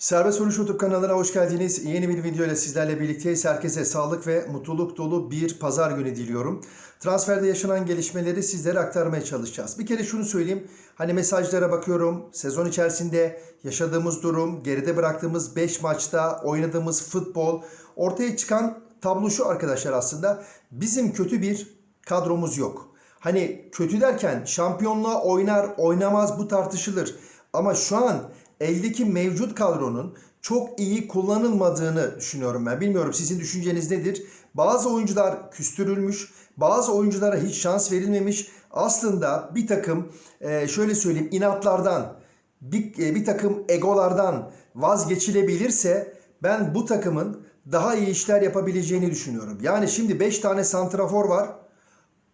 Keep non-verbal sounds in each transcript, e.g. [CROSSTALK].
Serbest Vuruş YouTube kanalına hoş geldiniz. Yeni bir video ile sizlerle birlikteyiz. Herkese sağlık ve mutluluk dolu bir pazar günü diliyorum. Transferde yaşanan gelişmeleri sizlere aktarmaya çalışacağız. Bir kere şunu söyleyeyim. Hani mesajlara bakıyorum. Sezon içerisinde yaşadığımız durum, geride bıraktığımız 5 maçta oynadığımız futbol, ortaya çıkan tablo şu arkadaşlar aslında. Bizim kötü bir kadromuz yok. Hani kötü derken şampiyonluğa oynar oynamaz bu tartışılır. Ama şu an eldeki mevcut kadronun çok iyi kullanılmadığını düşünüyorum ben. Bilmiyorum sizin düşünceniz nedir? Bazı oyuncular küstürülmüş, bazı oyunculara hiç şans verilmemiş. Aslında bir takım e, şöyle söyleyeyim inatlardan, bir, e, bir takım egolardan vazgeçilebilirse ben bu takımın daha iyi işler yapabileceğini düşünüyorum. Yani şimdi 5 tane santrafor var.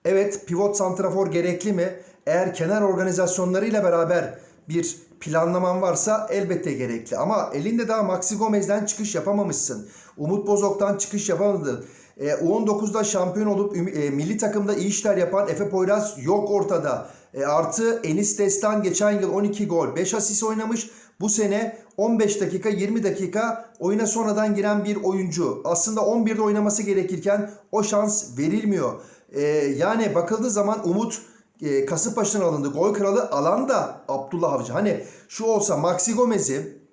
Evet pivot santrafor gerekli mi? Eğer kenar organizasyonlarıyla beraber bir planlaman varsa elbette gerekli. Ama elinde daha Maxi Gomez'den çıkış yapamamışsın. Umut Bozok'tan çıkış yapamadın. E, U19'da şampiyon olup e, milli takımda iyi işler yapan Efe Poyraz yok ortada. E, artı Enis Destan geçen yıl 12 gol, 5 asist oynamış. Bu sene 15 dakika 20 dakika oyuna sonradan giren bir oyuncu. Aslında 11'de oynaması gerekirken o şans verilmiyor. E, yani bakıldığı zaman Umut e, Kasımpaşa'dan alındı. Gol kralı alan da Abdullah Avcı. Hani şu olsa Maxi Gomez'i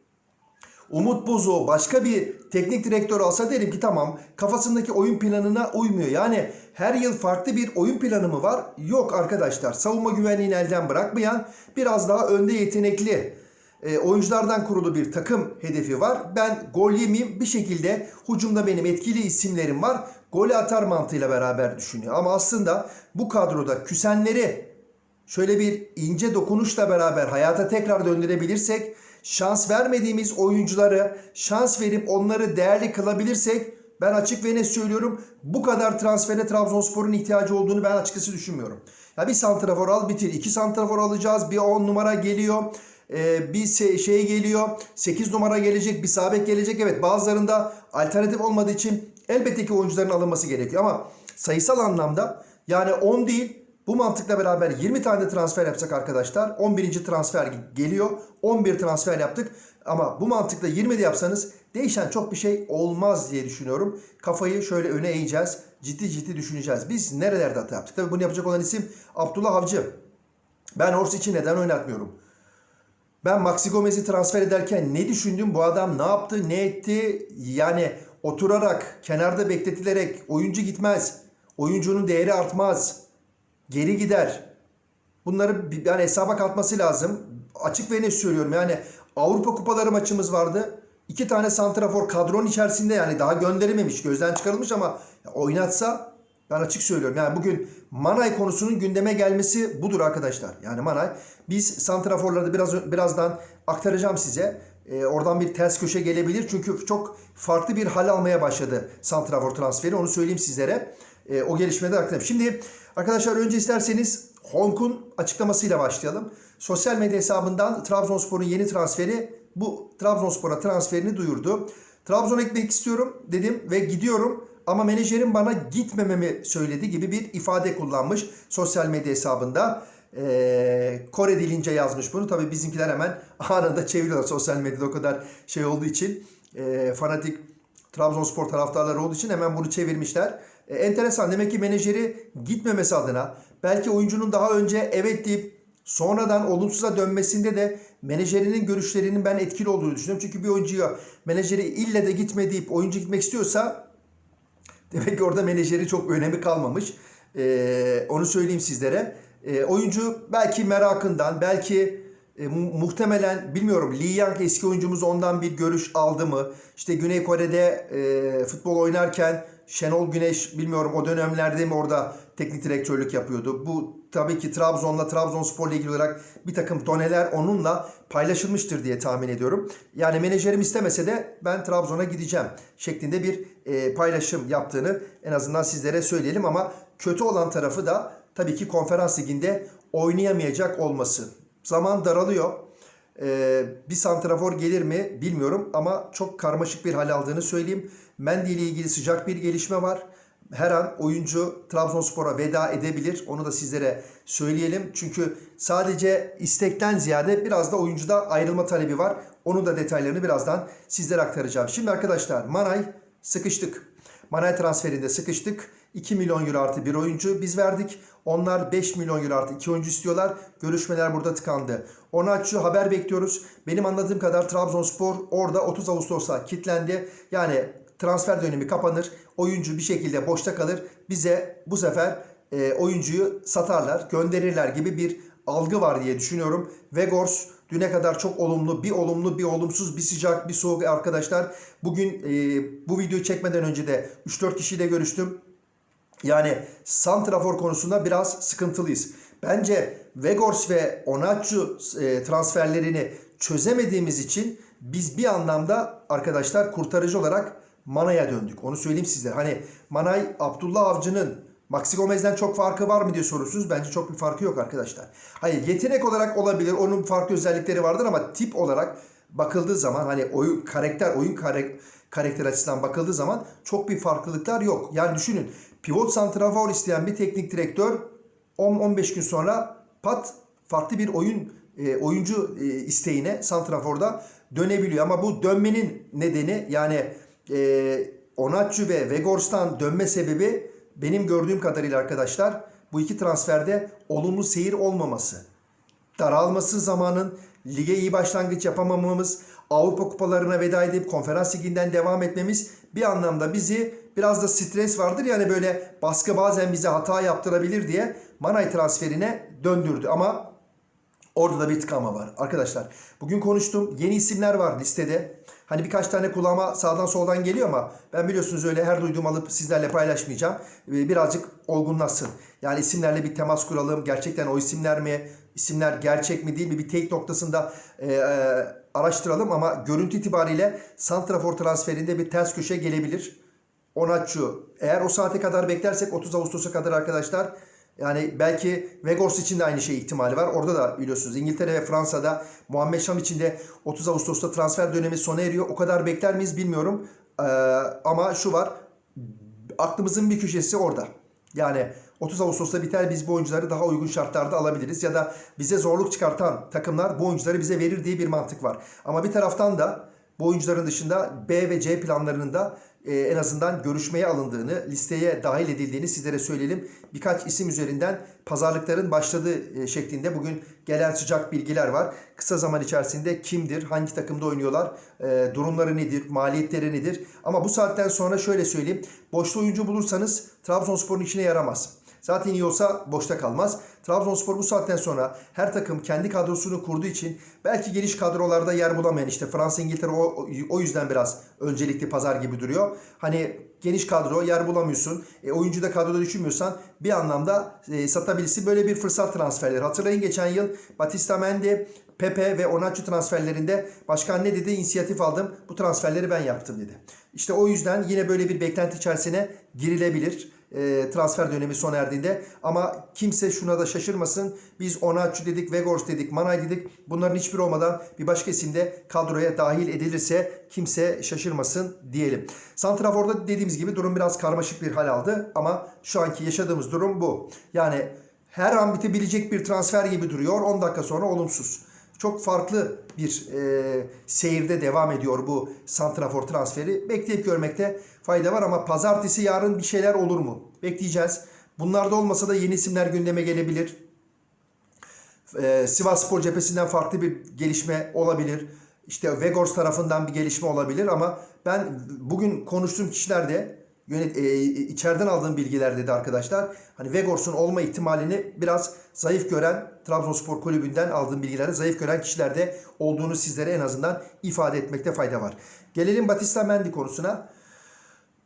Umut Bozo başka bir teknik direktör alsa derim ki tamam kafasındaki oyun planına uymuyor. Yani her yıl farklı bir oyun planı mı var? Yok arkadaşlar. Savunma güvenliğini elden bırakmayan biraz daha önde yetenekli e, oyunculardan kurulu bir takım hedefi var. Ben gol yemeyeyim bir şekilde hucumda benim etkili isimlerim var. Golü atar mantığıyla beraber düşünüyor. Ama aslında bu kadroda küsenleri şöyle bir ince dokunuşla beraber hayata tekrar döndürebilirsek, şans vermediğimiz oyuncuları şans verip onları değerli kılabilirsek ben açık ve net söylüyorum bu kadar transfere Trabzonspor'un ihtiyacı olduğunu ben açıkçası düşünmüyorum. Ya bir santrafor al bitir. iki santrafor alacağız. Bir 10 numara geliyor. Ee, bir şey geliyor. 8 numara gelecek. Bir sabek gelecek. Evet bazılarında alternatif olmadığı için elbette ki oyuncuların alınması gerekiyor. Ama sayısal anlamda yani 10 değil bu mantıkla beraber 20 tane transfer yapsak arkadaşlar 11. transfer geliyor. 11 transfer yaptık. Ama bu mantıkla 20 de yapsanız değişen çok bir şey olmaz diye düşünüyorum. Kafayı şöyle öne eğeceğiz. Ciddi ciddi düşüneceğiz. Biz nerelerde hata yaptık? Tabii bunu yapacak olan isim Abdullah Avcı. Ben Hors için neden oynatmıyorum? Ben Maxi Gomez'i transfer ederken ne düşündüm? Bu adam ne yaptı, ne etti? Yani oturarak, kenarda bekletilerek oyuncu gitmez. Oyuncunun değeri artmaz. Geri gider. Bunları yani hesaba katması lazım. Açık ve net söylüyorum. Yani Avrupa Kupaları maçımız vardı. İki tane santrafor kadronun içerisinde yani daha gönderilmemiş, gözden çıkarılmış ama oynatsa ben açık söylüyorum. Yani bugün Manay konusunun gündeme gelmesi budur arkadaşlar. Yani Manay biz santraforları biraz birazdan aktaracağım size. Ee, oradan bir ters köşe gelebilir. Çünkü çok farklı bir hal almaya başladı santrafor transferi. Onu söyleyeyim sizlere. Ee, o gelişmede aktarayım. Şimdi arkadaşlar önce isterseniz Honk'un açıklamasıyla başlayalım. Sosyal medya hesabından Trabzonspor'un yeni transferi bu Trabzonspor'a transferini duyurdu. Trabzon'a gitmek istiyorum dedim ve gidiyorum ama menajerim bana gitmememi söyledi gibi bir ifade kullanmış sosyal medya hesabında. Ee, Kore dilince yazmış bunu. Tabii bizimkiler hemen [LAUGHS] anında çeviriyorlar sosyal medyada o kadar şey olduğu için. Ee, fanatik Trabzonspor taraftarları olduğu için hemen bunu çevirmişler. E, enteresan demek ki menajeri gitmemesi adına belki oyuncunun daha önce evet deyip sonradan olumsuza dönmesinde de menajerinin görüşlerinin ben etkili olduğunu düşünüyorum. Çünkü bir oyuncuya menajeri ille de gitme deyip oyuncu gitmek istiyorsa demek ki orada menajeri çok önemi kalmamış. E, onu söyleyeyim sizlere. E, oyuncu belki merakından belki e, mu- muhtemelen bilmiyorum Lee Yang eski oyuncumuz ondan bir görüş aldı mı? İşte Güney Kore'de e, futbol oynarken Şenol Güneş bilmiyorum o dönemlerde mi orada teknik direktörlük yapıyordu. Bu tabii ki Trabzon'la Trabzonspor'la ilgili olarak bir takım doneler onunla paylaşılmıştır diye tahmin ediyorum. Yani menajerim istemese de ben Trabzon'a gideceğim şeklinde bir e, paylaşım yaptığını en azından sizlere söyleyelim ama kötü olan tarafı da tabii ki konferans liginde oynayamayacak olması. Zaman daralıyor. Ee, bir santrafor gelir mi bilmiyorum ama çok karmaşık bir hal aldığını söyleyeyim. Mendy ile ilgili sıcak bir gelişme var. Her an oyuncu Trabzonspor'a veda edebilir. Onu da sizlere söyleyelim. Çünkü sadece istekten ziyade biraz da oyuncuda ayrılma talebi var. Onun da detaylarını birazdan sizlere aktaracağım. Şimdi arkadaşlar Manay sıkıştık. Manay transferinde sıkıştık. 2 milyon euro artı bir oyuncu biz verdik. Onlar 5 milyon euro artı 2 oyuncu istiyorlar. Görüşmeler burada tıkandı. Onaçu haber bekliyoruz. Benim anladığım kadar Trabzonspor orada 30 Ağustos'a kilitlendi. Yani transfer dönemi kapanır. Oyuncu bir şekilde boşta kalır. Bize bu sefer e, oyuncuyu satarlar, gönderirler gibi bir algı var diye düşünüyorum. Vegors düne kadar çok olumlu, bir olumlu, bir olumsuz, bir sıcak, bir soğuk arkadaşlar. Bugün e, bu videoyu çekmeden önce de 3-4 kişiyle görüştüm. Yani Santrafor konusunda biraz sıkıntılıyız. Bence Vegors ve Onaçu e, transferlerini çözemediğimiz için biz bir anlamda arkadaşlar kurtarıcı olarak Manay'a döndük. Onu söyleyeyim size. Hani Manay Abdullah Avcı'nın Maxi Gomez'den çok farkı var mı diye soruyorsunuz. Bence çok bir farkı yok arkadaşlar. Hayır yetenek olarak olabilir. Onun farklı özellikleri vardır ama tip olarak bakıldığı zaman hani oyun karakter oyun kare, karakter açısından bakıldığı zaman çok bir farklılıklar yok. Yani düşünün pivot santrafor isteyen bir teknik direktör 10-15 gün sonra pat farklı bir oyun e, oyuncu e, isteğine santraforda dönebiliyor. Ama bu dönmenin nedeni yani e, Onatçı ve Vegors'tan dönme sebebi benim gördüğüm kadarıyla arkadaşlar bu iki transferde olumlu seyir olmaması. Daralması zamanın lige iyi başlangıç yapamamamız, Avrupa kupalarına veda edip konferans liginden devam etmemiz bir anlamda bizi biraz da stres vardır yani böyle baskı bazen bize hata yaptırabilir diye Manay transferine döndürdü ama Orada da bir tıkama var. Arkadaşlar bugün konuştum. Yeni isimler var listede. Hani birkaç tane kulağıma sağdan soldan geliyor ama ben biliyorsunuz öyle her duyduğumu alıp sizlerle paylaşmayacağım. Ee, Birazcık olgunlaşsın. Yani isimlerle bir temas kuralım. Gerçekten o isimler mi? İsimler gerçek mi değil mi? Bir tek noktasında e, e, araştıralım ama görüntü itibariyle Santrafor transferinde bir ters köşe gelebilir. Onaçu. Eğer o saate kadar beklersek 30 Ağustos'a kadar arkadaşlar yani belki Vegors için de aynı şey ihtimali var. Orada da biliyorsunuz İngiltere ve Fransa'da Muhammed Şam için de 30 Ağustos'ta transfer dönemi sona eriyor. O kadar bekler miyiz bilmiyorum. Ee, ama şu var. Aklımızın bir köşesi orada. Yani 30 Ağustos'ta biter biz bu oyuncuları daha uygun şartlarda alabiliriz. Ya da bize zorluk çıkartan takımlar bu oyuncuları bize verir diye bir mantık var. Ama bir taraftan da bu oyuncuların dışında B ve C planlarının da e, en azından görüşmeye alındığını, listeye dahil edildiğini sizlere söyleyelim. Birkaç isim üzerinden pazarlıkların başladığı e, şeklinde bugün gelen sıcak bilgiler var. Kısa zaman içerisinde kimdir, hangi takımda oynuyorlar, e, durumları nedir, maliyetleri nedir? Ama bu saatten sonra şöyle söyleyeyim. Boşta oyuncu bulursanız Trabzonspor'un işine yaramaz. Zaten iyi olsa boşta kalmaz. Trabzonspor bu saatten sonra her takım kendi kadrosunu kurduğu için belki geniş kadrolarda yer bulamayan işte Fransa İngiltere o, o yüzden biraz öncelikli pazar gibi duruyor. Hani geniş kadro yer bulamıyorsun. E, oyuncu da kadroda düşünmüyorsan bir anlamda e, satabilirsin. Böyle bir fırsat transferleri. Hatırlayın geçen yıl Batista Mendy, Pepe ve Onaçu transferlerinde başkan ne dedi? İnisiyatif aldım. Bu transferleri ben yaptım dedi. İşte o yüzden yine böyle bir beklenti içerisine girilebilir e, transfer dönemi sona erdiğinde. Ama kimse şuna da şaşırmasın. Biz Onaçu dedik, Vegors dedik, Manay dedik. Bunların hiçbir olmadan bir başka isim de kadroya dahil edilirse kimse şaşırmasın diyelim. Santrafor'da dediğimiz gibi durum biraz karmaşık bir hal aldı. Ama şu anki yaşadığımız durum bu. Yani her an bitebilecek bir transfer gibi duruyor. 10 dakika sonra olumsuz çok farklı bir e, seyirde devam ediyor bu Santrafor transferi. Bekleyip görmekte fayda var ama pazartesi yarın bir şeyler olur mu? Bekleyeceğiz. Bunlarda olmasa da yeni isimler gündeme gelebilir. E, Sivas Spor cephesinden farklı bir gelişme olabilir. İşte Vegors tarafından bir gelişme olabilir ama ben bugün konuştuğum kişilerde yönet, e, içeriden aldığım bilgiler dedi arkadaşlar. Hani Vegors'un olma ihtimalini biraz zayıf gören Trabzonspor kulübünden aldığım bilgilerde zayıf gören kişilerde olduğunu sizlere en azından ifade etmekte fayda var. Gelelim Batista Mendy konusuna.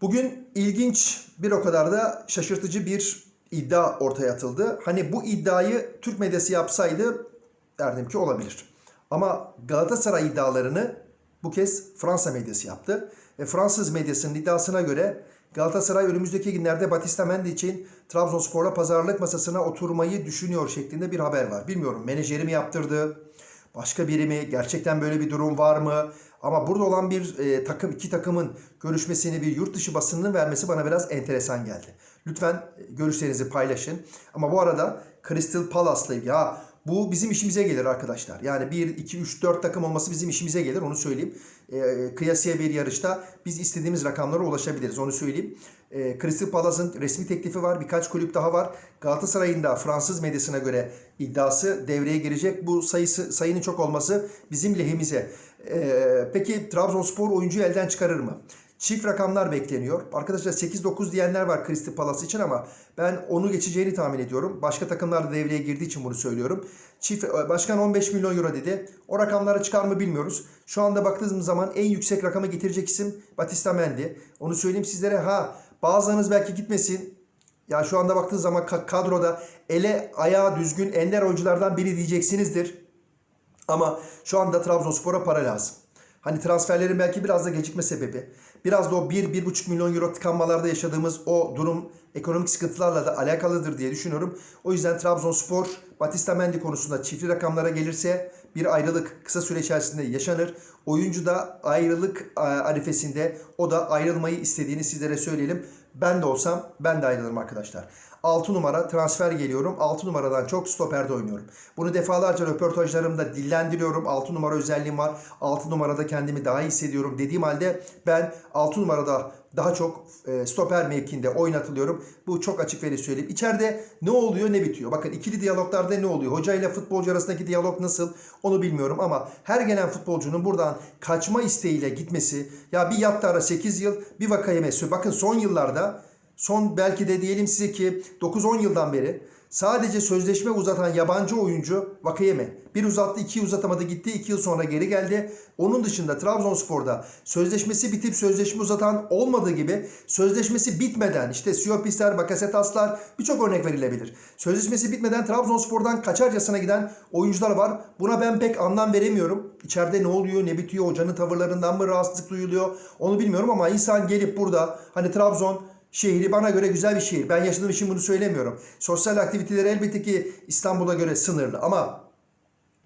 Bugün ilginç bir o kadar da şaşırtıcı bir iddia ortaya atıldı. Hani bu iddiayı Türk medyası yapsaydı derdim ki olabilir. Ama Galatasaray iddialarını bu kez Fransa medyası yaptı. Ve Fransız medyasının iddiasına göre Galatasaray önümüzdeki günlerde Batista Mendy için Trabzonspor'la pazarlık masasına oturmayı düşünüyor şeklinde bir haber var. Bilmiyorum menajeri mi yaptırdı? Başka biri mi? Gerçekten böyle bir durum var mı? Ama burada olan bir e, takım, iki takımın görüşmesini bir yurt dışı basınının vermesi bana biraz enteresan geldi. Lütfen e, görüşlerinizi paylaşın. Ama bu arada Crystal Palace'la ilgili ha Bu bizim işimize gelir arkadaşlar. Yani 1, 2, 3, 4 takım olması bizim işimize gelir onu söyleyeyim. E, kıyasıya bir yarışta biz istediğimiz rakamlara ulaşabiliriz onu söyleyeyim. E, Crystal Palace'ın resmi teklifi var. Birkaç kulüp daha var. Galatasaray'ın da Fransız medyasına göre iddiası devreye girecek. Bu sayısı sayının çok olması bizim lehimize. E, peki Trabzonspor oyuncuyu elden çıkarır mı? Çift rakamlar bekleniyor. Arkadaşlar 8-9 diyenler var Crystal Palace için ama ben onu geçeceğini tahmin ediyorum. Başka takımlar da devreye girdiği için bunu söylüyorum. Çift başkan 15 milyon euro dedi. O rakamlara çıkar mı bilmiyoruz. Şu anda baktığımız zaman en yüksek rakamı getirecek isim Batista Mendy. Onu söyleyeyim sizlere. Ha bazılarınız belki gitmesin. Ya şu anda baktığınız zaman ka- kadroda ele ayağı düzgün ender oyunculardan biri diyeceksinizdir. Ama şu anda Trabzonspor'a para lazım. Hani transferlerin belki biraz da gecikme sebebi. Biraz da o 1-1,5 milyon euro tıkanmalarda yaşadığımız o durum ekonomik sıkıntılarla da alakalıdır diye düşünüyorum. O yüzden Trabzonspor Batista Mendy konusunda çiftli rakamlara gelirse bir ayrılık kısa süre içerisinde yaşanır. Oyuncu da ayrılık e, arifesinde o da ayrılmayı istediğini sizlere söyleyelim. Ben de olsam ben de ayrılırım arkadaşlar. 6 numara transfer geliyorum. 6 numaradan çok stoperde oynuyorum. Bunu defalarca röportajlarımda dillendiriyorum. 6 numara özelliğim var. 6 numarada kendimi daha iyi hissediyorum dediğim halde ben 6 numarada daha çok e, stoper mevkinde oynatılıyorum. Bu çok açık ve net söyleyeyim. İçeride ne oluyor ne bitiyor. Bakın ikili diyaloglarda ne oluyor? Hoca ile futbolcu arasındaki diyalog nasıl onu bilmiyorum ama her gelen futbolcunun buradan kaçma isteğiyle gitmesi ya bir Yattara 8 yıl bir Vakayeme bakın son yıllarda son belki de diyelim size ki 9-10 yıldan beri sadece sözleşme uzatan yabancı oyuncu Vakayeme. Bir uzattı, iki uzatamadı gitti, iki yıl sonra geri geldi. Onun dışında Trabzonspor'da sözleşmesi bitip sözleşme uzatan olmadığı gibi sözleşmesi bitmeden işte Siopisler, Bakasetaslar birçok örnek verilebilir. Sözleşmesi bitmeden Trabzonspor'dan kaçarcasına giden oyuncular var. Buna ben pek anlam veremiyorum. İçeride ne oluyor, ne bitiyor, hocanın tavırlarından mı rahatsızlık duyuluyor onu bilmiyorum ama insan gelip burada hani Trabzon şehri bana göre güzel bir şehir. Ben yaşadığım için bunu söylemiyorum. Sosyal aktiviteleri elbette ki İstanbul'a göre sınırlı ama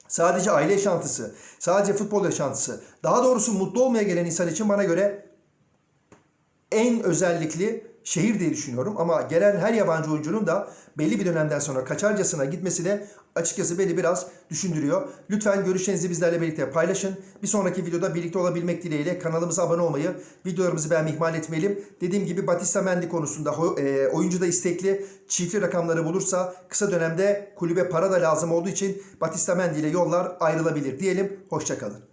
sadece aile yaşantısı, sadece futbol yaşantısı, daha doğrusu mutlu olmaya gelen insan için bana göre en özellikli şehir diye düşünüyorum. Ama gelen her yabancı oyuncunun da belli bir dönemden sonra kaçarcasına gitmesi de açıkçası beni biraz düşündürüyor. Lütfen görüşlerinizi bizlerle birlikte paylaşın. Bir sonraki videoda birlikte olabilmek dileğiyle kanalımıza abone olmayı, videolarımızı beğenmeyi ihmal etmeyelim. Dediğim gibi Batista Mendy konusunda e, oyuncu da istekli. Çiftli rakamları bulursa kısa dönemde kulübe para da lazım olduğu için Batista Mendy ile yollar ayrılabilir diyelim. Hoşçakalın.